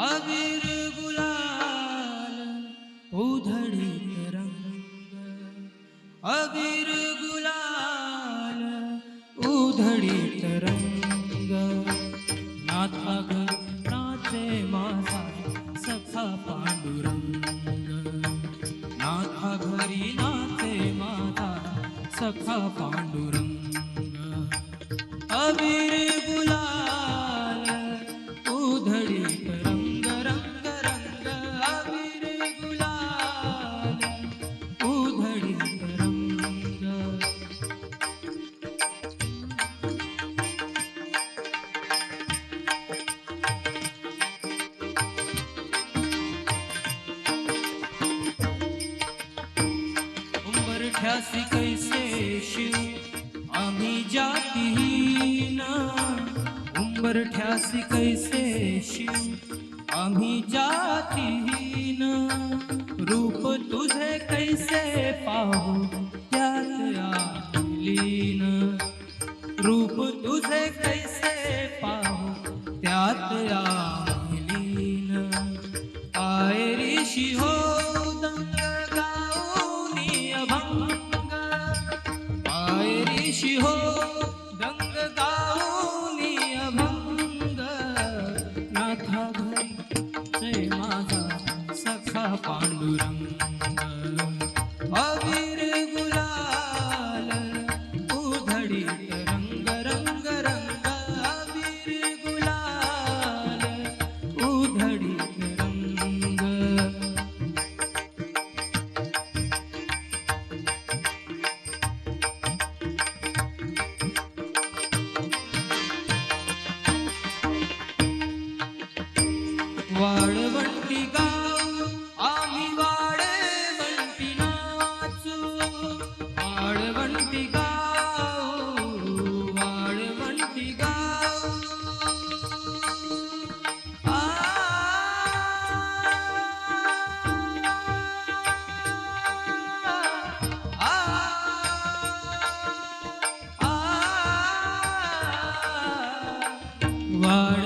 अबीर गुलाल उधळीत रंग, अबीर गुलाल उधळीत रंग। नाथा नाचे माझा सखा पांडुरंग। नाथा घरी नाचे माझा सखा पांडुरंग। अबीर गुलाल उधळीत रंग रंग रंग अबीर गुलाल उधळीत रंग उंबरठ्यासी कैसे शिव आम्ही जातीहीन उंबरठ्यासी कैसे शिव आम्ही जातीहीन रूप तुझे कैसे पाहू त्यात आलीन रूप तुझे कैसे पाहू त्यात आलीन नाथा घरी जय माझा सखा पांडुरंग. वाळवंटी गाव आम्ही वाळवंटी नाचू. वाळवंटी गाव वाळवंटी गाव. आ. आ.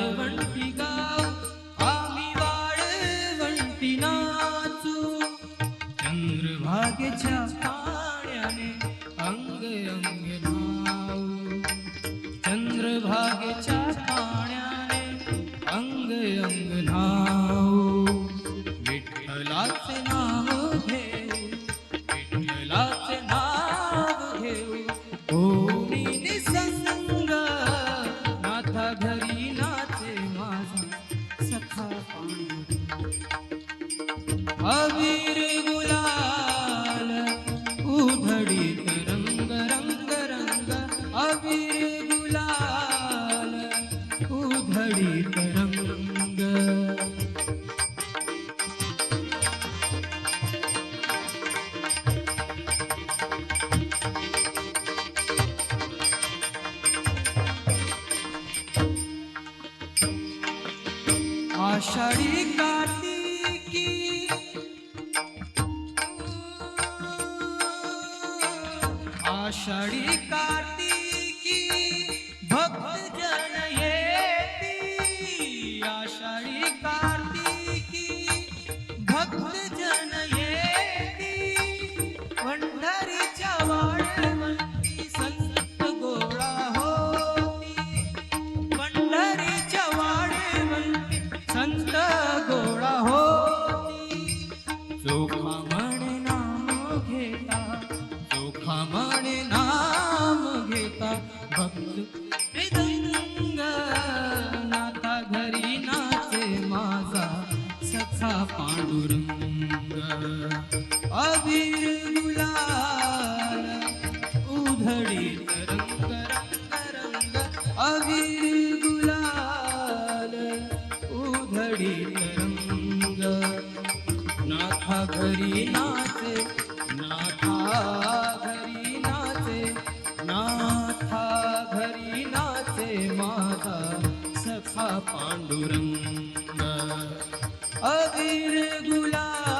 आषाढी कार्तिकी आषाढी कार्तिकी भक्त जन येती आषाढी कार्तिकी भक्त चोखा म्हणे नाम घेता चोखा म्हणे नाम घेता भक्त हृदंग घरी नाचे माझा सखा पांडुरंग अबीर गुलाल उधडी रंग घरी नाचे नाथा घरी नाचे नाथा घरी नाचे माझा सखा पांडुरंग. अबीर गुलाल